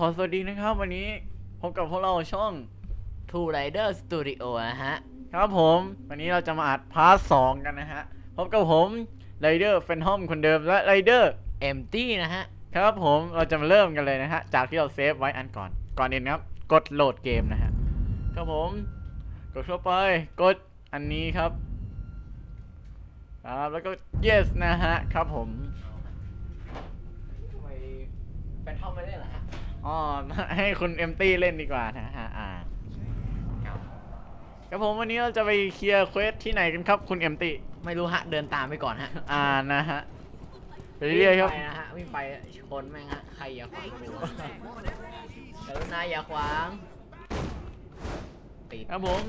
ขอสวัสดีนะครับ วันนี้พบกับพวกเราช่อง Two Rider Studio นะฮะ ครับผม วันนี้เราจะมาอัดพาร์ทสองกันนะฮะ พบกับผมไรเดอร์แฟนทอมคนเดิมและไรเดอร์ Empty นะฮะ ครับผมเราจะมาเริ่มกันเลยนะฮะ จากที่เราเซฟไว้อันก่อน ก่อนอื่นครับ กดโหลดเกมนะฮะ ครับผม กดเข้าไป กดอันนี้ครับ ครับ แล้วก็ yes นะฮะ ครับผมทำไมแฟนทอมไม่เล่นเหรอฮะ อ๋อให้คุณเอมตี้เล่นดีกว่านะฮะอ่าครับผมวันนี้เราจะไปเคลียร์เควสที่ไหนกันครับคุณเอมตี้ไม่รู้ฮะ เดินตามไปก่อนฮะ อ่านะฮะไปเรื่อยๆครับวิ่งไปนะฮะวิ่งไปชนแม่งฮะใครอย่าขวางกูกรุณาอย่าขวางติดครับผม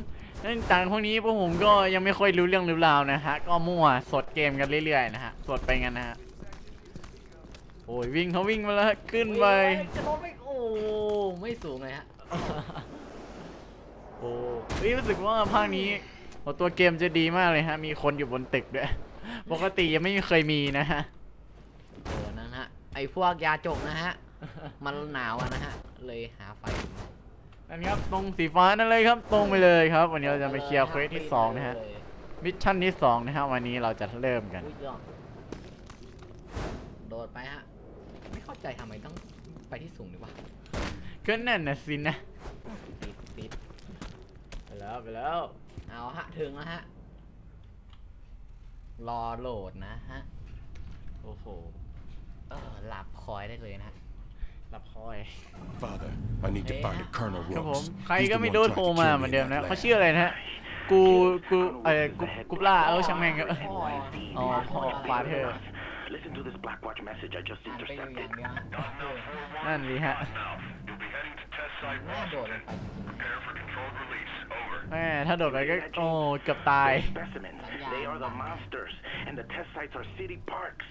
เนื่องจากพวกนี้พวกผมก็ยังไม่ค่อยรู้เรื่องรู้ราวนะฮะ ก็มั่วสดเกมกันเรื่อยๆนะฮะ สดไปกันนะฮะ โอ้ยวิ่งเขาวิ่งมาแล้วฮะขึ้นไปจะลงไปโอ้ ไม่สูงเลยฮะ โอ้เฮ้ยรู้สึกว่าภาคนี้โอ้ตัวเกมจะดีมากเลยฮะ มีคนอยู่บนตึกด้วย ปกติยังไม่เคยมีนะฮะโอ้นั่นฮะ ไอพวกยาจกนะฮะ มันหนาวอะนะฮะ เลยหาไฟนั่นครับ ตรงสีฟ้านั่นเลยครับ ตรงไปเลยครับ วันนี้เราจะไปเคลียร์เควสที่สองนะฮะ มิชชั่นที่สองนะฮะ วันนี้เราจะเริ่มกันอุ๊ยยอดโดดไปฮะ ไม่เข้าใจทำไมต้อง ไปที่สูงดีวะก็นั่นน่ะสินะติดติดไปแล้วไปแล้ว เอาฮะถึงแล้วฮะ รอโหลดนะฮะ โอ้โหเออหลับคอยได้เลยนะฮะหลับคอย Father, I need to find a Colonel ครับผม Rooks. ใคร He's ก็ the ไม่ one รู้ trying โทร to มา kill เห me มือน in เดิม that นะ lab. เขาชื่ออะไรนะฮะ กู กู เอ่อกูกูปล่า เออช่างแม่งก็พ่ออ๋อพ่อฟาเธอ Listen to this Blackwatch message I just อ่านไปอยู่อย่าง intercepted. เดียวฮะเออนั่นดีฮะน่าโดดลงไปแม่ถ้าโดดไปก็ โอ้ เกือบตาย They're specimens. They are the monsters, and the test sites are city parks.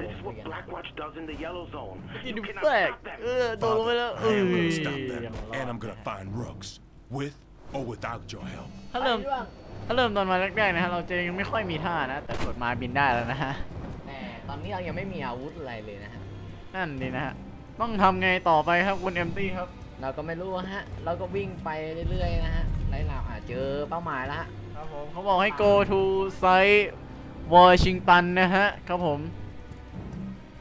This is what Blackwatch does in the yellow zone. ยิน You ดี cannot แฟก stop them. เออ โดดลงไปแล้วเอ I อ am gonna stop ยัง them, รอ and ด I'm gonna find Rooks, with or without your help. ถ้าเริ่มไปรื่องถ้าเริ่มตอนมาแรกๆนะฮะ เราจะยังไม่ค่อยมีท่านะ แต่กดมาบินได้แล้วนะฮะแต่ตอนนี้เรายังไม่มีอาวุธอะไรเลยนะฮะนั่นดีนะฮะต้องทำไงต่อไปครับคุณเอมตี้ครับ เราก็ไม่รู้ฮะ เราก็วิ่งไปเรื่อยๆนะฮะไล่เราอะเจอเป้าหมายแล้วฮะครับผมเขาบอกให้ go to site Washington นะฮะครับผม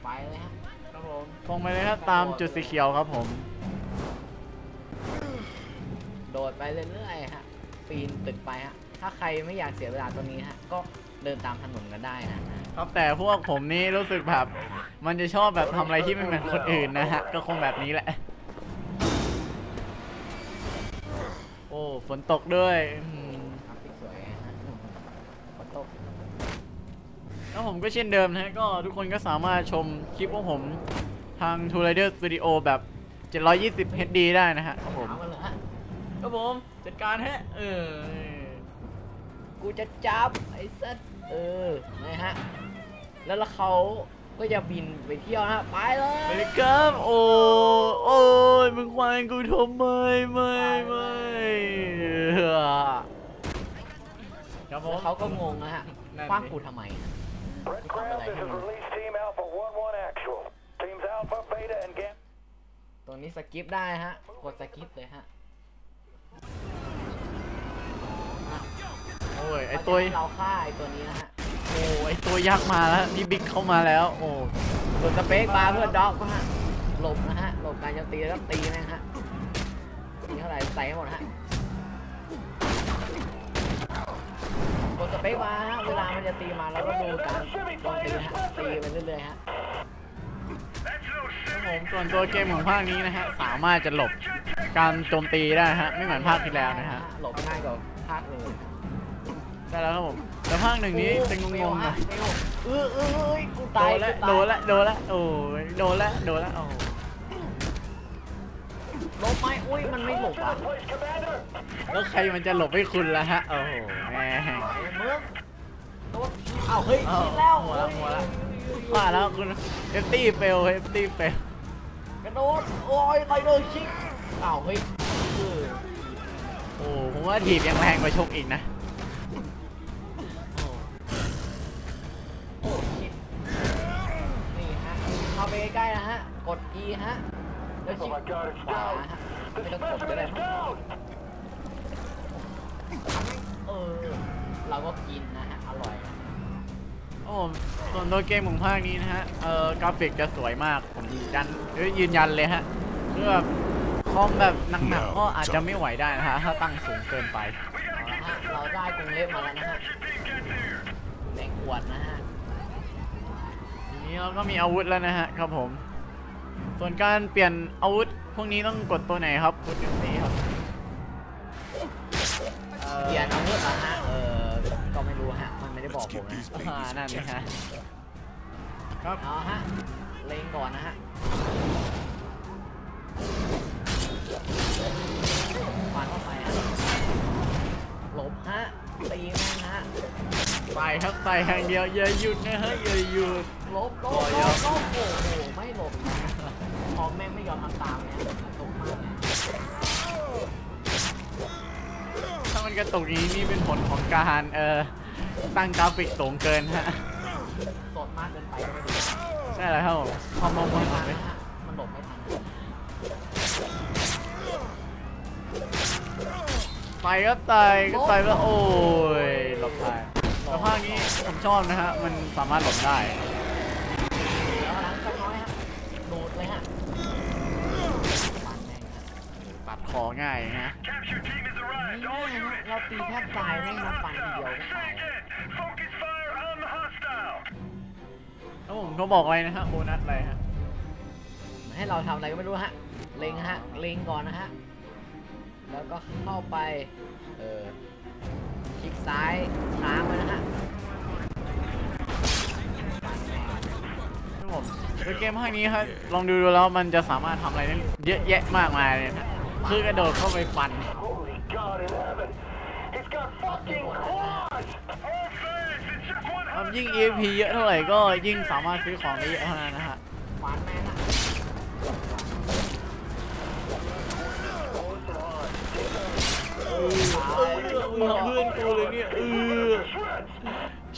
ไปเลยฮะครับผมตรงไปเลยครับตามจุดสีเขียวครับผม โดดไปเรื่อยๆฮะปีนตึกไปฮะถ้าใครไม่อยากเสียเวลาตรงนี้ฮะก็ เดินตามถนนกันได้นะฮะครับแต่พวกผมนี่รู้สึกแบบ มันจะชอบแบบทำอะไรที่ไม่เหมือนคนอื่นนะฮะ ก็คงแบบนี้แหละ โอ้ ฝนตกด้วยอื้อหือครับที่สวยฮะฝนตกแล้วผมก็เช่นเดิมนะฮะก็ทุกคนก็สามารถชมคลิปของผมทาง t o o Rider Studio แบบ 720 HD ได้นะฮะครับผมเอามาเลยฮะครับผม จัดการฮะ เออ กูจะจับ ไอ้สัส เออนะฮะแล้วแล้วเขาก็จะบินไปเที่ยวนะฮะไปเลไปยเลยครับโอ้โอ้ยมึงควายกูทำไมไม่ไม่เออครับผแล้มวเขาก็งงนะฮะนั่นดิคว้างกูทำไมฮะ Red Crown, this is release team Alpha 1-1 actual. Teams Alpha, Beta, and Gamma. ตรงนี้สกิปได้ฮะ กดสกิปเลยฮะ อ้ยไอตัวเขาจะให้เราฆ่าไอตัวนี้นะฮะโอ้ไอตัวยักษ์มาแล้วนี่บิ๊กเข้ามาแล้ว โอ้กดสเปคบาร์เพื่อด็อกนะฮะหลบนะฮะหลบการโจมตีแล้วก็ตีนะฮะตีเท่าไหร่ใส่ให้หมดฮะกดสเปคบาร์ฮะเวลามันจะตีมาเราก็ดูการโจมตีฮะตีไปเรื่อยๆฮะครับผมส่วนตัวเกมของภาคนี้นะฮะสามารถจะหลบการโจมตีได้นะฮะไม่เหมือนภาคที่แล้วนะฮะหลบง่ายกว่าภาคอื่น ได้แล้วครับผมแต่ภาคหนึ่งนี้จะงงๆหนะเออเออเออกูโดตายนละกูตายโดนละโดนละโอ้ยโดนละโดนละโอ้หลบไหมอุ้ยมันไม่หลบอะ Place Commander! แล้วใครมันจะหลบให้คุณล่ะฮะโอ้โหแม่ไอ้เมืองโดนอ้าวเฮ้ยอ้าวคิดแล้วหัวละหัวละว่าแล้วคุณเอฟตี้เฟลเอฟตี้เฟลกระโดดโอ้ยไปเลยชิกอ้าวเฮ้ยเออโอ้ผมว่าถีบยังแรงกว่าชกอีกนะ กล้ๆนะฮะกด E ฮะ แล้วชิ Oh ป my god, it's ขวา down. ฮะ The ไม่ต้องกดก็ specimen ได้ is down. เออ เราก็กินนะฮะ อร่อยนะโอ้ส่วนตัวเกมของภาคนี้นะฮะ เอ่อกราฟิกจะสวยมาก ผมยืนยันเอ้ยยืนยันเลยฮะเพื่อแบบคอมแบบหนักๆก็อาจจะไม่ไหวได้นะฮะ ถ้าตั้งสูงเกินไปเอาละฮะเราได้กรงเล็บมาแล้วนะฮะแรงอวดนะฮะ ทีนี้เราก็มีอาวุธแล้วนะฮะ ครับผม ส่วนการเปลี่ยนอาวุธพวกนี้ต้องกดตัวไหนครับกดตัวนี้ครับเอ่อเปลี่ยนอาวุธเหรอฮะเออก็ไม่รู้ฮะมันไม่ได้บอก Let's ผม get นะ these อ่า babies นั่นนะฮะ careful. ครับเอาฮะเล็งก่อนนะฮะฟันเข้าไปฮะหลบฮะตีแม่งฮะใส่ครับใส่อย่างเดียวอย่าหยุดนะฮะอย่าหยุดลบลบลบลบโอ้โหไม่หลบนะ พอแม่งไม่ยอมทำตามเนี่ยตกมากเนี่ยถ้ามันกระตุกอย่างนี้นี่เป็นผลของการเอ่อตั้งกราฟิกสูงเกินฮะสดมากเกินไปก็ไม่ดีใช่แล้วครับผมพอมองไม่มันทันไหมนะฮะมันหลบไม่ทันไปก็ตายก็ตายแล้วโอ้ยหลบได้แต่ภาคนี้ผมชอบนะฮะมันสามารถหลบได้ แล้วหลังจากน้อยฮะดูดเลยฮะปันแม่งฮะ ตัดคอ ง่ายนะ Capture team has นี่ arrived. ง่าย All ฮะ units, เราตีแทบตายแม่งมาปันทีเดียวก็ Say ตาย again. Focus fire on the hostile. แล้วผมเขาบอกอะไรนะฮะโบนัสอะไรฮะให้เราทำอะไรก็ไม่รู้ฮะ เล็งฮะ เล็งก่อนนะฮะ แล้วก็เข้าไป เออคลิกซ้ายค้างไว้นะฮะครับผมโดยเกมภาคนี้ครับลองดูดูแล้วมันจะสามารถทำอะไรได้เยอะแยะมากมายเลยนะ คือกระโดดเข้าไปฟัน Holy God in heaven. He's got fucking claws. All fans, it's just one ครับยิ่ง EAP เยอะเท่าไหร่ก็ยิ่งสามารถซื้อของได้เยอะเท่านั้นนะฮะขวานแม่งฮะเออเพื่อนกูเลยเนี่ยเออ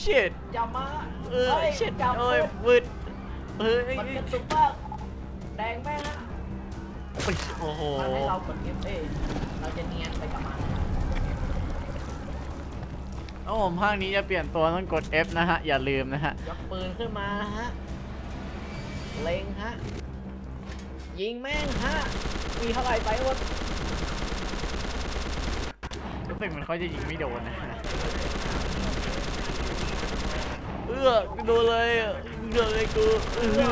shit อย่ามาเออฮ้ย shit จับโอ้ยมือวืดเฮ้ยมันกระตุกมากแดงแม่งฮะ โอ้โหมันให้เรากด F เอยเราจะเนียนไปกับมันนะฮะแล้วผมภาคนี้จะเปลี่ยนตัวต้องกด F นะฮะ อย่าลืมนะฮะ ยกปืนขึ้นมาฮะ เล็งฮะ ยิงแม่งฮะ มีเท่าไหร่ไปหมดรู้สึกเหมือนเขาจะยิงไม่โดนนะฮะเอื้อกูโดนเลยอะมึงโดนเลยกูเอื้อ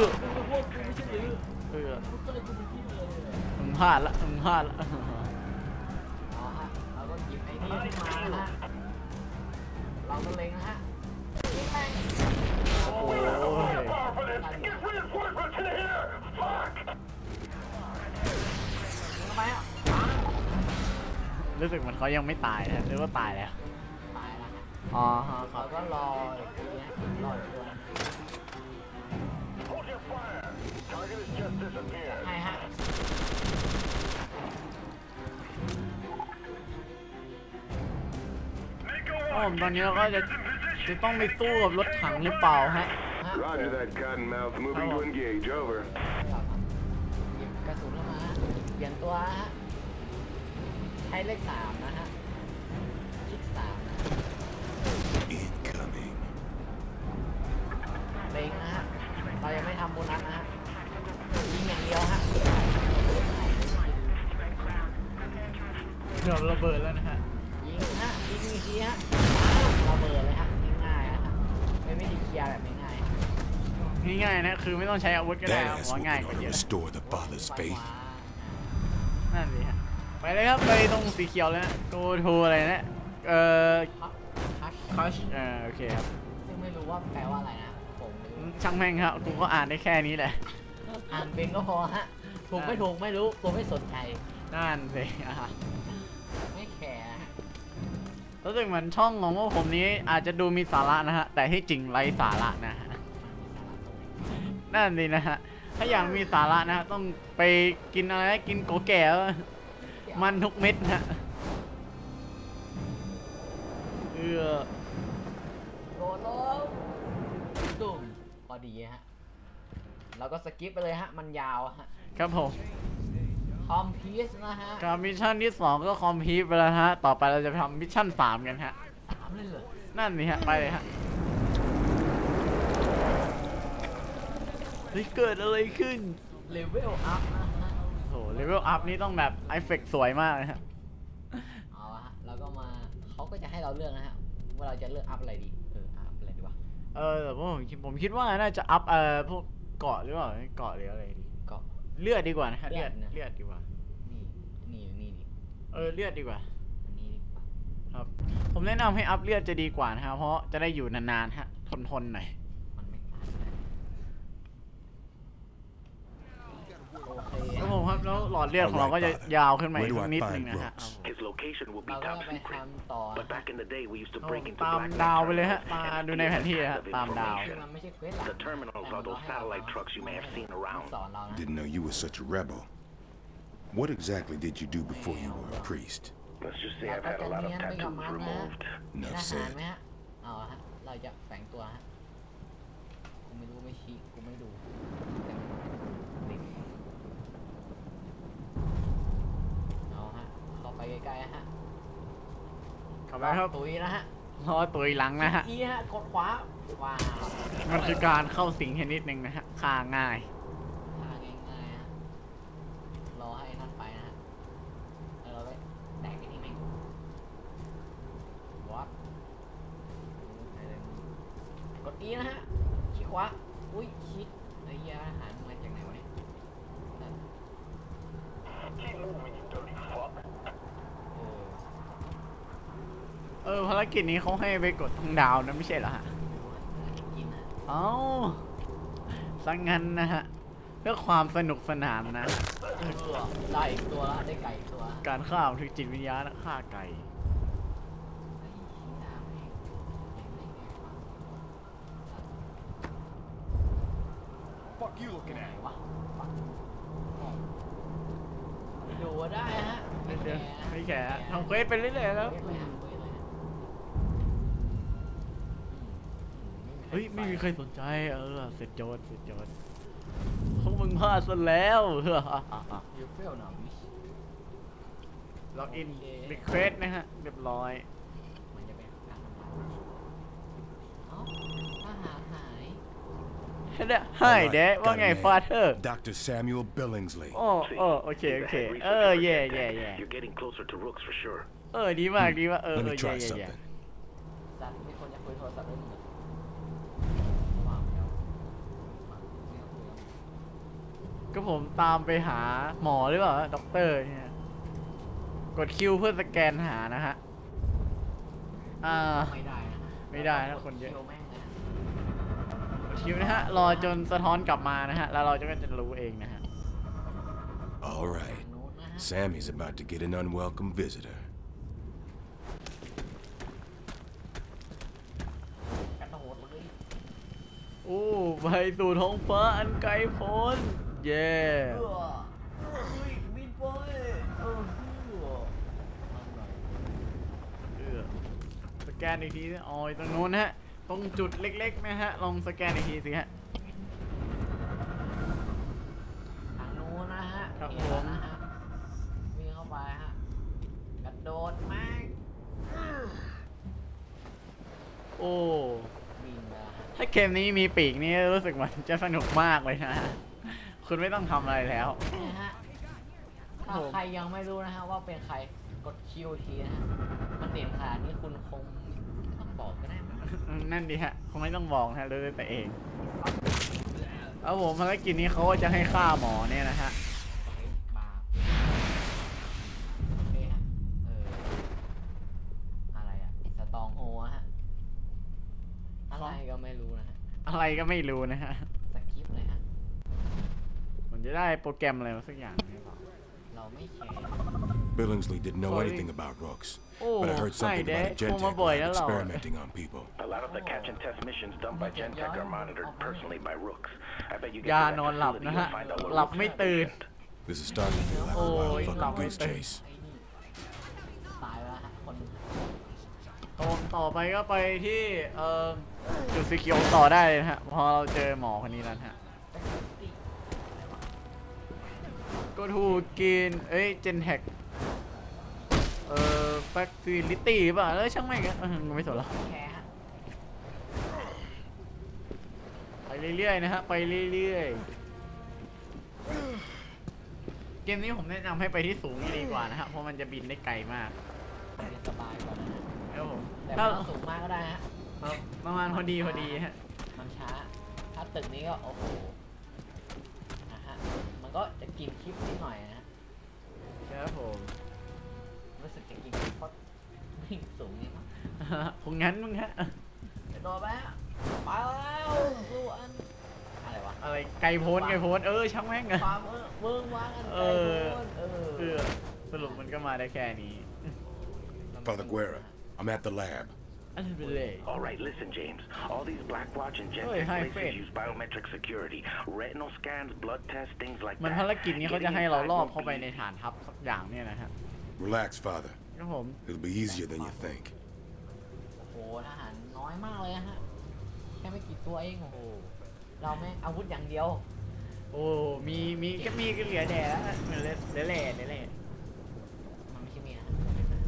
พวกกูไม่ใช่หรือเอื้อพวกก็เลยกูเป็นที่เลยมึงพลาดละมึงพลาดละเอาฮะเราก็หยิบไอ้นี่มาฮะเราก็เล็งฮะยิงไปโอ้ยทำไมอะรู้สึกเหมือนเขายังไม่ตายนะหรือว่าตายแล้ว ตายแล้วอ๋อฮะเราก็รออีกทีฮะรอ ผม one, ตอน get นี้ your เราก็จะ fingers in position. จะต้องไปสู้กับรถถังหรือเปล่าฮะฮะ Roger that, Cottonmouth. Moving to engage. Over. หยิบกระสุนเข้ามาฮะเปลี่ยนตัวฮะใช้เลขสาม ง่ายๆนะคือไม่ต้องใช้อาวุธก็ได้ครับ That's ว่า what ง่าย they're กว่า gonna เยอะ restore the father's ไป faith. ขวานั่นสิฮะไปเลยครับไปตรงสีเขียวเลยนะ go to อะไรนะเอ่อคัช crush เอ่อโอเคครับซึ่งไม่รู้ว่าแปลว่าอะไรนะผมไม่รู้ช่างแม่งครับกูก็อ่านได้แค่นี้แหละอ่านเป็นก็พอฮะถูกไม่ถูกไม่รู้กูไม่สนใจนั่นสิอะไม่แคร์ฮะรู้สึกเหมือนช่องของพวกผมนี้อาจจะดูมีสาระนะฮะแต่ที่จริงไร้สาระนะฮะ นั่นสินะฮะ ถ้าอยากมีสาระนะฮะ ต้องไปกินอะไรนะกินโกแก่มันทุกเม็ดนะฮะเออโดนลงตุ่มพอดีฮะเราก็สกิปไปเลยฮะ มันยาวฮะ ครับผมอมพีสนะฮะกับมิชชั่นที่ 2 ก็คอมพีทไปแล้วฮะ ต่อไปเราจะไปทำมิชชั่น 3 กันฮะสามเลยเหรอนั่นนี่ฮะ ไปเลยฮะ เฮ้ยเกิดอะไรขึ้น เลเวลอัพนะฮะโอ้โหเลเวลอัพนี่ต้องแบบไอเฟกสวยมากเลยฮะเอาละฮะแล้วก็มาเขาก็จะให้เราเลือกนะฮะว่าเราจะเลือกอัพอะไรดีเอออัพอะไรดีวะเออแต่ว่าผมคิดผมคิดว่าน่าจะอัพเอ่อพวกเกาะหรือเปล่าเกาะหรืออะไรดีก็เลือดดีกว่านะฮะเลืเลืออดดนะเลือดดีกว่านี่นี่นี่ดิเออเลือดดีกว่าอันนี้ดีกว่าครับผมแนะนำให้อัพเลือดจะดีกว่านะฮะเพราะจะได้อยู่นานๆฮะทนทนๆหน่อย มันไม่อัพนะโอเค ครับผมครับ แล้วหลอดเลือดของเราก็จะยาวขึ้นมาอีก Where do I นิด find นึงนะฮะ Brooks? His location will be เราก็ top ไป secret. ทำต่อ But back in the day, we used to ครับ break into ตาม black ดาวไปเลยฮะ terminals มา and ดูในแผนที่ steal ฮะ of ตามดาวคือ information. มันไม่ใช่เควสหลัก The terminals are those satellite trucks you may have seen around. สอนเรานะ Didn't know you were such a rebel. What exactly did you do before you were a priest? Let's just say เรา I've ก็ had จะ a lot เนี of ยนไปกับ tattoos มันนะ removed. เป็น Enough อาหาร said. ไหมฮะเอาละฮะ เราจะแฝงตัวฮะกูไม่รู้ไม่ชี้กูไม่ดูติดเอาฮะเข้า ไปใกล้ๆฮะเข้าไปครับตุยนะฮะรอตุยหลังนะฮะอีฮะกดขวาว้าวมันคือการเข้าสิงแค่นิดนึงนะฮะฆ่าง่ายทางง่ายๆฮะรอให้นั่นไปนะฮะแล้วเราไปแตกไอ้นี่แม่งวัดกดอีนะฮะขี้ขวาอุ้ยชิดไอ้เหี้ยอาหารมาจากไหนวะเนี่ยนั่น Keep moving, you dirty fuck. เออ เออภา รกิจนี้เขาให้ไปกดทางดาวนะไม่ใช่เหรอฮะไม่รู้ว่ากินฮะเอ้าสังงั้นนะฮะ เพื่อความสนุกสนานนะเออได้อีกตัวละได้ไก่อีกตัวละการฆ่าถึงจิตวิญญาณนะฆ่าไก่ไอ้เหี้ยแม่งเห็นได้ไงวะ Fuck you looking ไหนวะปักดูว่าได้ฮะไม่แก่ไม่แก่ทำเควสไปเรื่อยๆแล้ว เควสเลยฮะเควสเลยฮะเฮ้ย ไม่มีใครสนใจ เออ เสร็จโจทย์เสร็จโจทย์พวกมึงพลาดซะแล้วเฮ้อยูเฟลหนอวิชล็อกอินรีเควสนะฮะ เรียบร้อย มันจะเป็นการทำลายเอ้าอาหารหายให้ให้เด้ว่าไงฟาเธอร์ Dr. Samuel Billingsley. โอ้ See, โอ้โอเค he's โอ the เค head เอ researcher อ for เย่ Gen เย่ Tech. เย่ You're getting closer to Rooks for sure. เออดีมากดีมากเออ Let เอ me อเย่ try เย่เย่ something. สัตว์มีคนจะคุยโทรศัพท์ด้วยมึงเหรอว้าวแล้วมาไม่เอาคุยแล้ว ก็ผมตามไปหาหมอหรือเปล่าด็อกเตอร์เนี่ยกดคิวเพื่อสแกนหานะฮะ อ่า ไม่ได้นะฮะไม่ได้นะคนเยอะคิวแม่งเลยฮะกดคิวนะฮะ รอจนสะท้อนกลับมานะฮะ แล้วเราจะก็จะรู้เองนะฮะ All right. โน้นนะฮะ Sammy's about to get an unwelcome visitor. กระโดดเลย โอ้ไปสู่ท้องฟ้าอันไกลโพ้น เย่เออเฮ้ยบินไปเออเออเอาหน่อยเออสแกนอีกทีสิอ๋ออยู่ตรงนู้นนะฮะ ตรงจุดเล็กๆนะฮะ ลองสแกนอีกทีสิฮะทางนู้นนะฮะครับเห็นแล้วผมนะฮะวิ่งเข้าไปฮะ กระโดดแม่งโอ้บินไปฮะถ้าเกมนี้มีปีกนี่รู้สึกมันจะสนุกมากเลยนะฮะ คุณไม่ต้องทำอะไรแล้วเนี่ยฮะถ้าผมใครยังไม่รู้นะฮะว่าเป็นใครกดคิวทีนะฮะมันเด่นขนาดนี้คุณคงไม่ต้องบอกก็ได้มั้งนั่นดีฮะคงไม่ต้องบอกนะฮะรู้ด้วยแต่เองแล้วผมภารกิจนี้เขาก็จะให้ฆ่าหมอเนี่ยนะฮะบาปโอเคฮะเอออะไรอะสตองโฮอะฮะอะไรก็ไม่รู้นะฮะอะไรก็ไม่รู้นะฮะ สกิปเลยฮะ มัน จะได้โปรแกรมอะไรมาสักอย่างหรือเปล่าเราไม่แคร์ Billingsley didn't know Sorry. anything about Rooks, Oh, but I heard something hi, about a Dad. Gen Oh, my Tech boy, lab hello. experimenting on people. A lot of the catch and test missions done by Gen Tech are monitored personally by Rooks. I bet you get ยา to that นอนหลับ facility, นะ you'll ฮะ find out what หลับ Rooks ไม่ has ตื่น mentioned. This is starting to feel like Oh, a wild he's fucking not goose right there. chase. ไอ้นี่ตายแล้วฮะคนตรงต่อไปก็ไปที่เอ่อจุดสีเขียวต่อได้เลยนะฮะพอเราเจอหมอคนนี้แล้วนะฮะ ก็ถูกกิน เอ้ย เจนแท็กเอ่อแฟคซิลิตี้ป่ะแล้วช่างไม่งอะเออไม่สนหรอกแค่ฮะไปเรื่อยๆนะฮะ ไปเรื่อยๆ เกมนี้ผมแนะนำให้ไปที่สูงดีกว่านะฮะ เพราะมันจะบินได้ไกลมากเรียนสบายกว่านะฮะครับผมแต่ถ้าไม่ต้องสูงมากก็ได้ฮะ ประมาณพอดีพอดีฮะ มันช้า ถ้าตึกนี้ก็โอ้โหนะฮะมัน ก็จะกินคลิปนิดหน่อยนะฮะครับผมรู้สึกจะกินคลิปเพราะวิ่งสูงนี่มั้งคงงั้นมึงฮะไปโดนไปฮะไปแล้วสู้อันอะไรวะอะไรไก่โพนไก่โพนเออช่างแม่งอะความเออเมืองวางอันเอไกลอโพ้นเออเออสรุปมันก็มาได้แค่นี้ Father Guerra, I'm at the lab. อันนี้ไปเลย All right, listen, James. All these Blackwatch and Oi, Gentex hi, places Fred. use biometric security. Retinal scans, blood tests, things like มัน that. ภารกิจนี้เขาจะ Getting ให้เรา inside ลอบ won't เข้าไป be ในฐานทัพสักอย่างเนี่ยนะฮะ Relax, Father. ครับผม It'll be easier than you think. โอ้โหทหารน้อยมากเลยอะฮะแค่ไม่กี่ตัวเองโอ้โหเราแม่งอาวุธอย่างเดียว โอ้มีมีก็มีก็เหลือแดดแล้วเหมือนเลยเหลือแหล่เหลือแหล่มันไม่ใช่เมียฮะ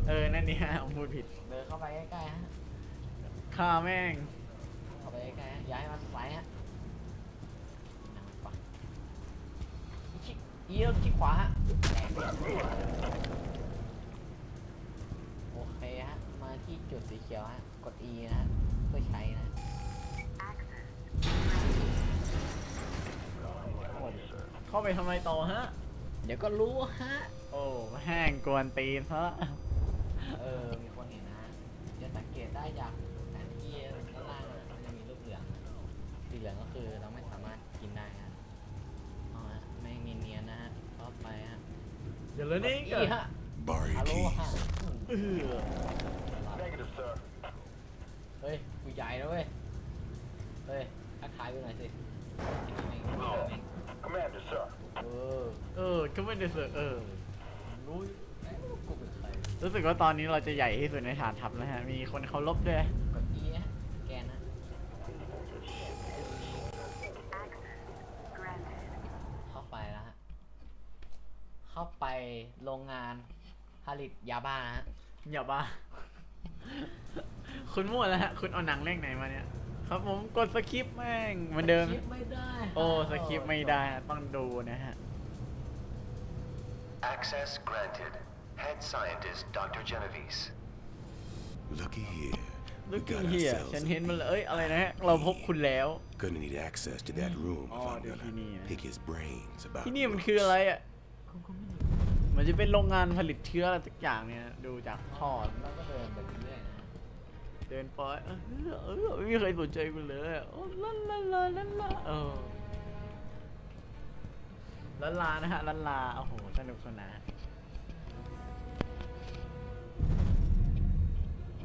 เออนั่นนี่ฮะผมพูดผิดเดินเข้าไปใกล้ๆฮะ ฆ่าแม่งเข้าไปใกล้ๆย้ายมาซ้ายฮะนั่งขวาชิดเอียงชิดขวาฮะโอเคฮะ มาที่จุดสีเขียวฮะ กด E นะฮะเพื่อใช้นะเข้าไปทำไมต่อฮะ เดี๋ยวก็รู้ฮะ โอ้แห้งกวนตีนซะเออ มีคนเห็นนะจะสังเกตได้จาก สีเหลืองก็คือเราไม่สามารถกินได้ฮะเอาฮะไม่มีเนียนนะฮะก็ไปฮะเดี๋ยวเลยนี่อีก็ฮะ Borrow ฮั your ลโหลฮะ keys. เออ Negative, sir. เฮ้ยกูใหญ่นะเว้ย เฮ้ยทักทายกูหน่อยสิไอ้แม่งไอ้แม่ง Commander, sir. เออเออก็ไม่ได้เสือกเออ รู้แล้วกูเป็นใครรู้สึกว่าตอนนี้เราจะใหญ่ที่สุดในฐานทัพแล้วฮะ มีคนเคารพด้วย กด E ฮะแกนฮะเข้าไปแล้วฮะ เข้าไป โรงงานผลิตยาบ้านะฮะอย่าบ้า คุณมั่วแล้วฮะ คุณเอาหนังเรื่องไหนมาเนี่ย ครับผมกดสคริปต์แม่งเหมือนเดิมสคริปต์ไม่ได้โอ้สคริปต์ไม่ได้ฮะต้องดูนะฮะ Access granted. Head scientist Dr. Genovese. Looky here. We Looking got here ourselves ฉัน a เห็นมันเลยเอ้ยอะไรนะฮะ เราพบคุณแล้ว Gonna need access to that room if Oh, I'm the gonna Guinea. pick his brains about ที่นี่มัน looks. คืออะไรอะ มันจะเป็นโรงงานผลิตเชื้ออะไรสักอย่างเนี่ย ดูจากท่อเราก็เดินไปเรื่อยๆนะฮะเดินไปเออเออไม่มีใครสนใจกูเลยโอ้ลาลาลาลาลาเออลาลานะฮะลาลาโอ้โหสนุกสนาน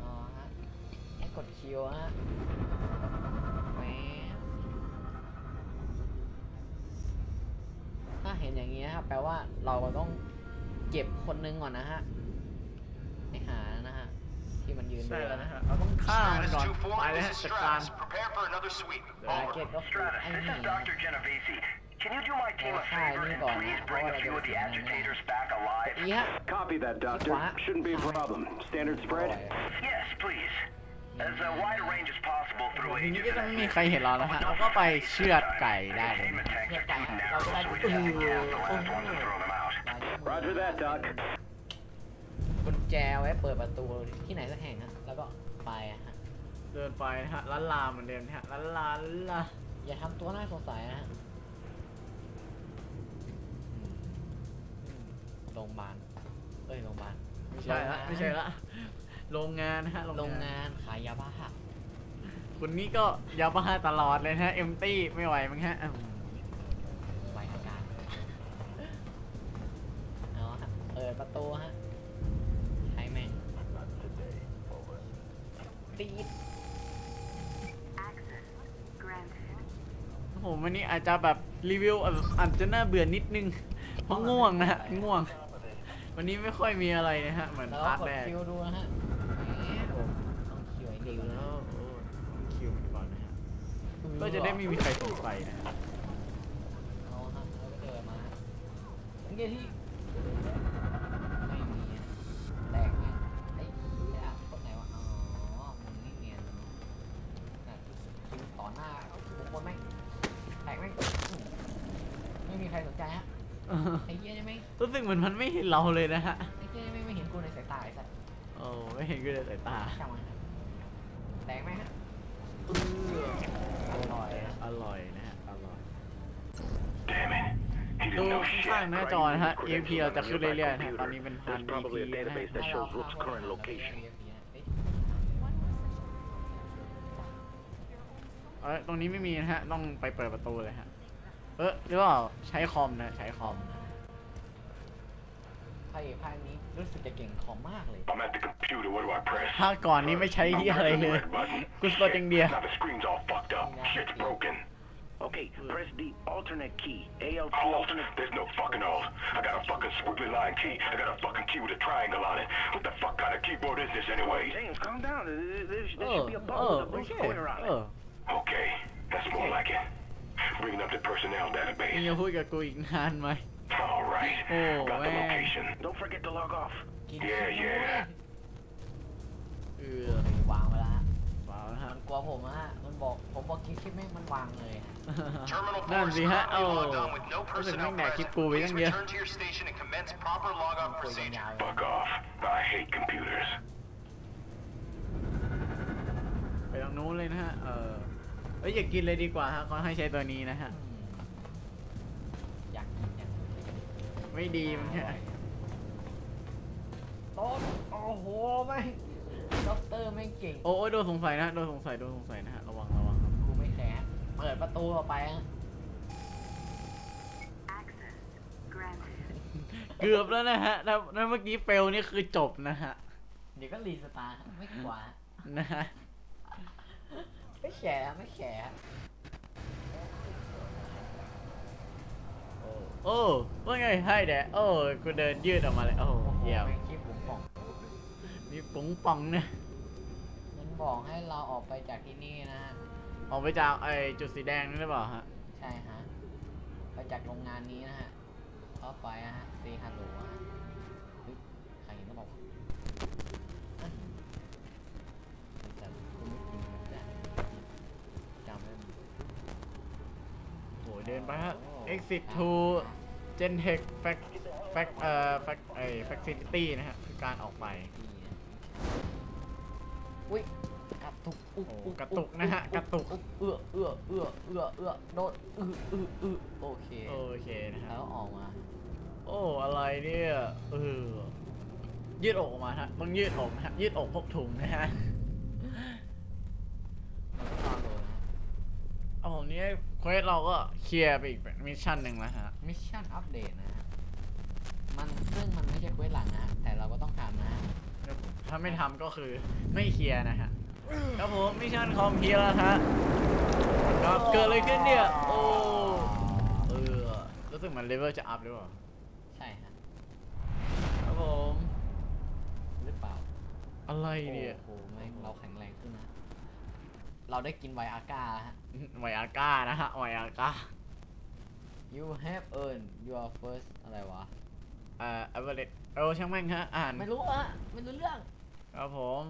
อ๋อฮะให้กดคิวฮะแหมถ้าเห็นอย่างนี้นะครับแปลว่าเราต้อง เก็บคนนึงก่อนนะฮะไอหานะฮะที่มันยืนใช่ดูแล้วนะนะฮะฮะเราต้องฆ่ามัน Stratus ก่อน 2-4, ไปเลย this ฮะ is จัดการ Stratus. Prepare for another sweep. ทา Over. เก็ตก็คือ Stratus, ไอ้ this นี่ is Dr. Genovese. Can you do my team a Yeah, hi, favor and Nico. please How bring a are few you of the doing? agitators back alive? อีฮะ Copy that, Doctor. What? Shouldn't be a problem. Standard spread? Yes, please. As uh, wide a range as possible through ทีนี้ ages ก็จะ and ไม่มีใครเห็นเราแล้วฮะเราก็ไปเชือดไก่ได้เลย containment tanks are too Yeah, narrow, yeah, so we just have to yeah. gas the last ones and throw them out. Roger that, Doc. กุญแจไว้เปิดประตูที่ไหนสักแห่งฮะแล้วก็ไปอะฮะเดินไปนะฮะล้านลาเหมือนเดิมนะฮะล้านลาล้านลาอย่าทำตัวน่าสงสัยนะฮะอืมโรงพยาบาลเอ้ยโรงพยาบาลไม่ใช่ละไม่ใช่ละโรงงานนะฮะโรงงานขายยาบ้าคุณนี่ก็ยาบ้าตลอดเลยนะฮะเอ็มตี้ไม่ไหวมั้งฮะ ดประตูฮะใช้แม่งตีดผมวันนี้อาจจะแบบรีวิวอาจจะน่าเบื่อนิดนึง เพราะง่วงนะฮะง่วง วันนี้ไม่ค่อยมีอะไรนะฮะ เหมือนแล้วพาร์ทกดแรกคิวดูนะฮะแหมผมต้องคิวไอ้ดูดิวแล้นะวโอ้คิวมันก่อนนะฮะก็จะได้ไม่มีใครสงสัยนะฮะเอาฮะแล้วก็เดินมาฮะหี้ยที่ ไอ้เหี้ยใช่ไหมรู้สึกเหมือนมันไม่เห็นเราเลยนะฮะไอ้เหี้ยไม่ไม่เห็นกูในสายตาไอ้สัสโอ้ไม่เห็นกูในสายตาช่างมันครับแตกไหมฮะอร่อยอร่อยนะฮะอร่อย Damn it. He ดู didn't know ข้าง shit. ๆหน้าจอนะฮะ EMP เราจะขึ้นเรื่อยๆนะฮะตอนนี้เป็นพัน There's probably a EP นะฮะ database that shows Rook's current location. เอ้ยตรงนี้ไม่มีนะฮะ ต้องไปเปิดประตูเลยฮะ เออหรือเปล่าใช้คอมนะ ใช้คอมพระเอกภาคนี้รู้สึกจะเก่งคอมมากเลย I'm at the computer. What do I press? ภาคก่อนนี้ไม่ใช้ที่อะไรเลยกูสกดอย่างเดียว Now the screen's all fucked up. Shit's broken. Okay, press the alternate key. ALT Alt? There's no fucking alt. I got a fucking squiggly line key. I got a fucking key with a triangle on it. What the fuck kind of keyboard is this anyway? James, calm down. There, there- there เอ should อ be a เอ button อ with a โอ Bruce เค pointer on เอ it. อ Okay, that's more like it. Bringing up the personnel มึง database. จะพูดกับกูอีกนานไหม All right. Oh, Got the man. location. Don't forget to log off. กิน Yeah, yeah. เออวางไว้แล้วฮะเปล่านะฮะ มันกลัวผมอะฮะ มันบอก ผมบอกกินคลิปแม่งมันวางเลยฮะ Terminal นั่น4 is สิฮะ currently เอ้า logged on with no รู้สึกแม่ personnel งแดกคลิป present. กูไป Please ตั้งเยอะ return to your station and commence proper logout คุยกัน procedure. ยาวเลย Fuck off. I hate computers. ไปทางนู้นเลยนะฮะ เออ เอ้ยอย่ากินเลยดีกว่าฮะเขาให้ใช้ตัวนี้นะฮะอืมอยากกินอยากกินไม่ดีมันฮะโต๊ะโอ้โหแม่งด็อกเตอร์แม่งเก่ง โอ้ยโดนสงสัยนะโดนสงสัยโดนสงสัยนะฮะระวังระวังครับกูไม่แคร์เปิดประตูออกไปฮะเกือบแล้วนะฮะถ้าถ้าเมื่อกี้เฟลนี่คือจบนะฮะเดี๋ยวก็รีสตาร์ทไม่กลัวฮะนะฮะ ไม่แฉะไม่แฉะโอ้ว่าไงให้แดะโอ้กูเดินยืดออกมาเลย โอ้โอ้โหเยี่ยมแม่งคลิปผมบอกมีปุ๋งปองเนี่ยมันบอกให้เราออกไปจากที่นี่นะฮะออกไปจากไอ้จุดสีแดงนี่หรือเปล่าฮะ ใช่ฮะ ไปจากโรงงานนี้นะฮะเข้าไปนะฮะซีฮัลโหลฮะเฮ้ยใครเห็นก็บอก เดินไปฮะ exit to Gentech fac fac เอ่อ fac ไอ้ facility นะฮะ คือการออกไปดีนะอุ้ยกระตุกอุ๊โอ้อุ๊กระตุกนะฮะกระตุกอุ๊เอื้อเอื้อเอื้อเอื้อเอื้อโดนอื้ออื้ออื้อโอเค โอเคนะฮะ แล้วออกมา โอ้ อะไรเนี่ย เออ ยืดอกออกมาฮะต้องยืดอกนะฮะ ยืดอกพกถุงนะฮะมันก็นอนเลยนะเอาผมนี้ เควสเราก็เคลียร์ไปอีกมิชชั่นหนึ่งแล้วฮะ มิชชั่นอัปเดตนะฮะ มันซึ่งมันไม่ใช่เควสหลังนะ แต่เราก็ต้องทำนะฮะถ้าไม่ทำก็คือไม่เคลียร์นะฮะ ครับผมมิชชั่นคอมเคลียร์แล้วฮะครับเกิดอะไรขึ้นเนี่ย โอ้ เออ รู้สึกเหมันเลเวลจะอัพหรือเปล่า ใช่ฮะ ครับผม หรือเปล่า อะไรเนี่ย โอ้โหแม่งเราแข็งแรงขึ้นนะ เราได้กินไวอาก้าฮะ ไวอาก้านะฮะ ไวอาก้า you have earned your first อะไรวะ เอ่อเอเวอเรสเออช่างแม่งฮะ อ่าน ไม่รู้อะไม่รู้เรื่อง ครับผม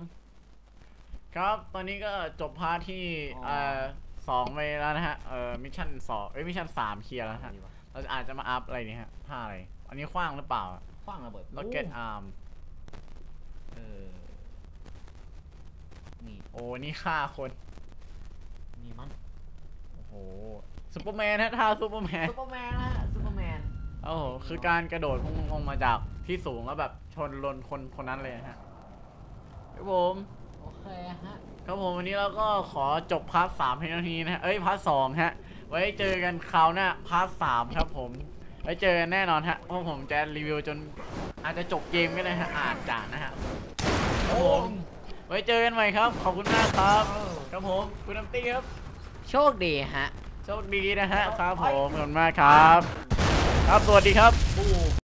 ครับ ตอนนี้ก็จบพาร์ทที่อ๋อเอ่อสองไปแล้วนะฮะ เอ่อ มิชชั่นสองเอ้ย มิชชั่นสามเคลียร์แล้วนะฮะดีวะเราอาจจะมาอัพอะไรนี่ฮะท่าอะไร อันนี้ขว้างหรือเปล่าขว้างระเบิด Rocket ปุ้ม Arm เออ นี่ โอ้ นี่ฆ่าคน นี่มั้งโอ้โหซูเปอร์แมนฮะท่าซูเปอร์แมนซูเปอร์แมนนะฮะซูเปอร์แมนโอ้โหคือการกระโดดพุ่งลงมาจากที่สูงแล้วแบบชนลนคนคนนั้นเลยฮะครับผมโอเคฮะครับผมวันนี้เราก็ขอจบพาร์ทสามเพียงเท่านี้นะฮะเอ้ยพาร์ทสองฮะ ไว้เจอกันคราวหน้าพาร์ทสามครับผมไว้เจอกันแน่นอนฮะเพราะผมจะรีวิวจนอาจจะจบเกมก็ได้ฮะอาจจะนะฮะครับผมไว้เจอกันใหม่ครับ ขอบคุณมากครับ ครับผมคุณน้ำตี้ครับ โชคดีฮะ โชคดีนะฮะครับผมขอบคุณมากครับ ครับสวัสดีครับบูม